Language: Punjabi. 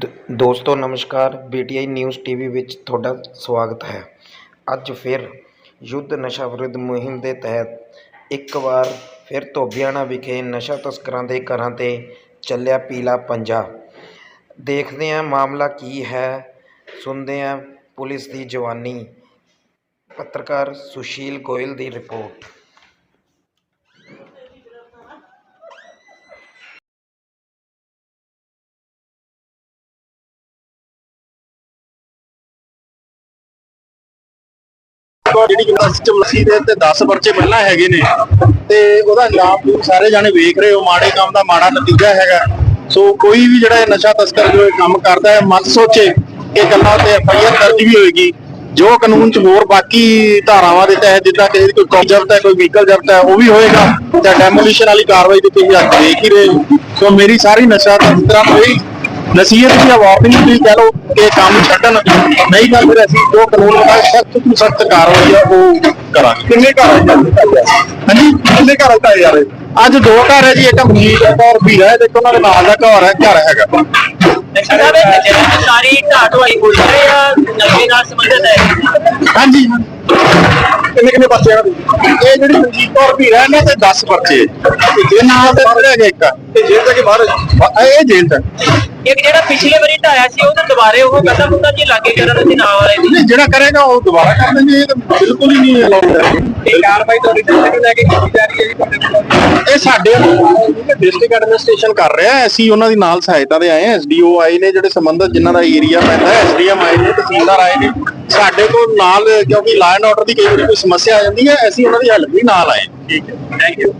ਦ- ਦੋਸਤੋ, ਨਮਸਕਾਰ। ਬੀਟੀਆਈ ਨਿਊਜ਼ ਟੀਵੀ ਵਿੱਚ ਤੁਹਾਡਾ ਸਵਾਗਤ ਹੈ। ਅੱਜ ਫਿਰ ਯੁੱਧ ਨਸ਼ਾ ਵਿਰੁੱਧ ਮੁਹਿੰਮ ਦੇ ਤਹਿਤ ਇੱਕ ਵਾਰ ਫਿਰ ਧੋਬੀਆਣਾ ਵਿਖੇ ਨਸ਼ਾ ਤਸਕਰਾਂ ਦੇ ਘਰਾਂ 'ਤੇ ਚੱਲਿਆ ਪੀਲਾ ਪੰਜਾ। ਦੇਖਦੇ ਹਾਂ ਮਾਮਲਾ ਕੀ ਹੈ। ਸੁਣਦੇ ਹਾਂ ਪੁਲਿਸ ਦੀ ਜਵਾਨੀ। ਪੱਤਰਕਾਰ ਸੁਸ਼ੀਲ ਗੋਇਲ ਦੀ ਰਿਪੋਰਟ। ਜਿਹੜੀ ਯੂਨੀਵਰਸਿਟੀ ਮਸੀ ਦੇ ਤੇ 10 ਪਰਚੇ ਪਹਿਲਾਂ ਹੈਗੇ ਨੇ, ਤੇ ਉਹਦਾ ਨਾਮ ਤੁਸੀਂ ਸਾਰੇ ਜਾਣੇ ਵੇਖ ਰਹੇ ਹੋ, ਮਾੜੇ ਕੰਮ ਦਾ ਮਾੜਾ ਨਤੀਜਾ ਹੈਗਾ ਸੋ ਕੋਈ ਵੀ ਜਿਹੜਾ ਨਸ਼ਾ ਤਸਕਰ ਜੋ ਇਹ ਕੰਮ ਕਰਦਾ ਹੈ ਮਤ ਸੋਚੇ ਕਿ ਗੱਲਾਂ ਤੇ ਐਫਆਈਆਰ ਦਰਜ ਵੀ ਹੋਏਗੀ ਜੋ ਕਾਨੂੰਨ ਚ ਹੋਰ ਬਾਕੀ ਧਾਰਾਵਾਂ ਦੇ ਤਹਿਤ ਜਿੱਦਾਂ ਕਿ ਕੋਈ ਕਾਪੀ ਜ਼ਬਤ ਹੈ, ਕੋਈ ਵਹੀਕਲ ਜ਼ਬਤ ਹੈ, ਉਹ ਵੀ ਹੋਏਗਾ, ਜਾਂ ਡੈਮੋਲੀਸ਼ਨ ਵਾਲੀ ਕਾਰਵਾਈ ਤੇ ਤੁਸੀਂ ਅੱਜ ਦੇਖ ਹੀ ਰਹੇ ਹੋ। ਸੋ ਮੇਰੀ ਸਾਰੀ ਨਸ਼ਾ ਤਸਕਰਾਂ ਨੂੰ ਇਹ ਨਸੀਹਤ ਦੀ ਵਾਰਨਿੰਗ ਤੁਸੀਂ ਕਹਿ ਲਓ ਕਿ ਇਹ ਕੰਮ ਛੱਡਣ ਨਹੀਂ ਤਾਂ ਫਿਰ ਅਸੀਂ ਜੋ ਕਾਨੂੰਨ ਮੁਤਾਬਕ ਸਖਤ ਤੋਂ ਸਖਤ ਕਾਰਵਾਈ ਆ ਉਹ ਕਰਾਂਗੇ। ਕਿੰਨੇ ਘਰ ਆ ਹਾਂਜੀ? ਕਿੰਨੇ ਘਰ ਆ ਯਾਰ? ਅੱਜ ਦੋ ਘਰ ਹੈ ਜੀ ਇੱਕ ਮੀਤ ਔਰ ਵੀਰਾ ਹੈ ਤੇ ਇੱਕ ਉਹਨਾਂ ਦੇ ਨਾਲ ਦਾ ਘਰ ਹੈ ਘਰ ਹੈਗਾ। ਨਸ਼ਾ ਦੇ ਵਿੱਚ ਸਾਰੀ ਢਾਟਵਾਈ ਹੋਈ ਹੈ ਜਾਂ ਨਸ਼ੇ ਨਾਲ ਸੰਬੰਧਿਤ ਹੈ। ਹਾਂਜੀ। ਕਿੰਨੇ ਕਿੰਨੇ ਪਰਚੇ ਆ? ਇਹ ਜਿਹੜੀ ਮਨਜੀਤ ਕੌਰ ਵੀਰਾ ਇਹਨਾਂ ਤੇ 10 ਪਰਚੇ। ਇਹ ਨਾਲ ਤੇ ਰਹਿ ਗਿਆ ਇੱਕ। ਤੇ ਜੇਲ੍ਹ ਤੱਕ ਬਾਹਰ ਇਹ ਜੇਲ੍ਹ ਤੱਕ ਇੱਕ ਜਿਹੜਾ ਪਿਛਲੇ ਵਾਰੀ ਢਾਇਆ ਸੀ ਉਹ ਤਾਂ ਦੁਬਾਰੇ ਉਹ ਕਦਮ ਹੁੰਦਾ ਜੀ ਲਾਗੇ ਕਰਨ ਦੇ ਨਾਲ ਵਾਲੇ ਦੀ ਨਹੀਂ ਜਿਹੜਾ ਕਰੇਗਾ ਉਹ ਦੁਬਾਰਾ ਕਰ ਦੇਣਗੇ ਇਹ ਤਾਂ ਬਿਲਕੁਲ ਹੀ ਨਹੀਂ ਅਲਾਉਡ ਹੈ ਇਹ ਕਾਰਵਾਈ ਤੁਹਾਡੀ ਨੂੰ ਲੈ ਕੇ ਕੀਤੀ ਜਾ ਰਹੀ ਹੈ ਜੀ ਤੁਹਾਡੇ ਇਹ ਸਾਡੇ ਡਿਸਟ੍ਰਿਕਟ ਐਡਮਿਨਿਸਟ੍ਰੇਸ਼ਨ ਕਰ ਰਿਹਾ ਹੈ ਅਸੀਂ ਉਹਨਾਂ ਦੀ ਨਾਲ ਸਹਾਇਤਾ ਦੇ ਆਏ ਹਾਂ ਐਸਡੀਓ ਆਏ ਨੇ ਜਿਹੜੇ ਸੰਬੰਧਤ ਜਿਨ੍ਹਾਂ ਦਾ ਏਰੀਆ ਪੈਂਦਾ ਹੈ ਐਸਡੀਐਮ ਆਏ ਨੇ ਤਹਿਸੀਲਦਾਰ ਆਏ ਨੇ। ਸਾਡੇ ਕੋਲ ਨਾਲ ਕਿਉਂਕਿ ਲਾਅ ਐਂਡ ਆਰਡਰ ਦੀ ਕਈ ਵਾਰੀ ਕੋਈ ਸਮੱਸਿਆ ਆ ਜਾਂਦੀ ਹੈ ਅਸੀਂ ਉਹਨਾਂ ਦੀ ਹੈਲਪ ਵੀ ਨਾਲ ਆਏ ਠੀਕ ਹੈ ਥੈਂਕ ਯੂ